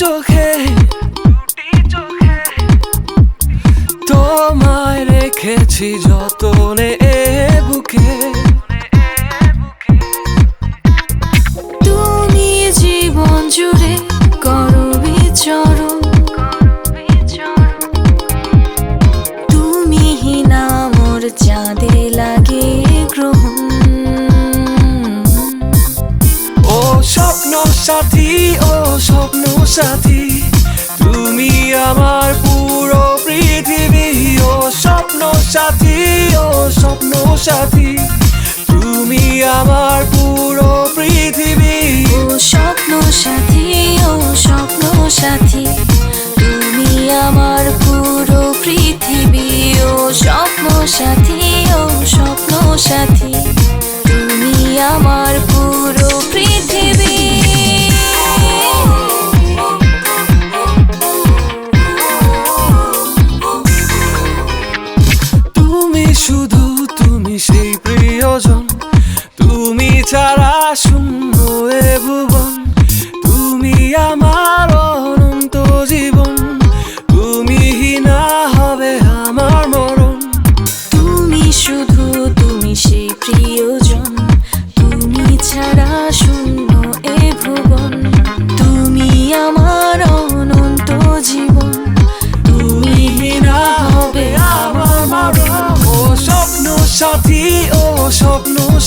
চোখে। তোমায় রেখেছি যতনে এ বুকে। তুমি জীবন জুড়ে করো বিচরণ। তুমি হিনা মোর চাঁদে লাগে গ্রহণ। স্বপ্ন সাথী ও স্বপ্ন সাথী, তুমি আমার পুরো পৃথিবী, ও স্বপ্ন সাথী, ও স্বপ্ন সাথী, তুমি আমার পুরো পৃথিবী। ও স্বপ্ন সাথী, ও স্বপ্ন সাথী, তুমি আমার পুরো পৃথিবী, ও স্বপ্ন সাথী, ও স্বপ্ন সাথী। শুধু তুমি সেই প্রিয়জন। তুমি ছাড়া শূন্য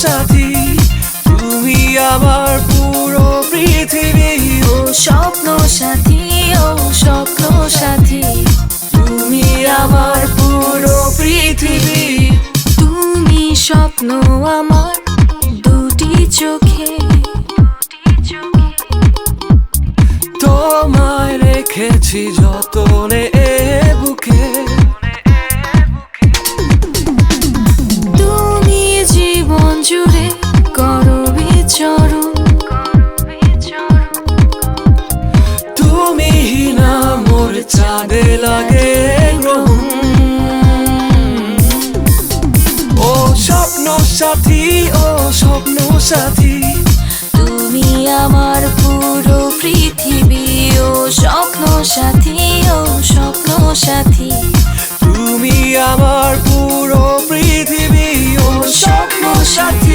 সাথী তুমি আমার পুরো পৃথিবী। ও স্বপ্ন সাথী ও স্বপ্ন সাথী। তুমি আমার পুরো পৃথিবী। তুমি স্বপ্ন আমার দুটি চোখে। তোমায় রেখেছি যতনে এ বুকে। মোর চাঁদে লাগে ও স্বপ্ন সাথী ও স্বপ্ন সাথী। তুমি আমার পুরো পৃথিবী ও স্বপ্ন সাথী ও স্বপ্ন সাথী। তুমি আমার পুরো পৃথিবী ও স্বপ্ন সাথী।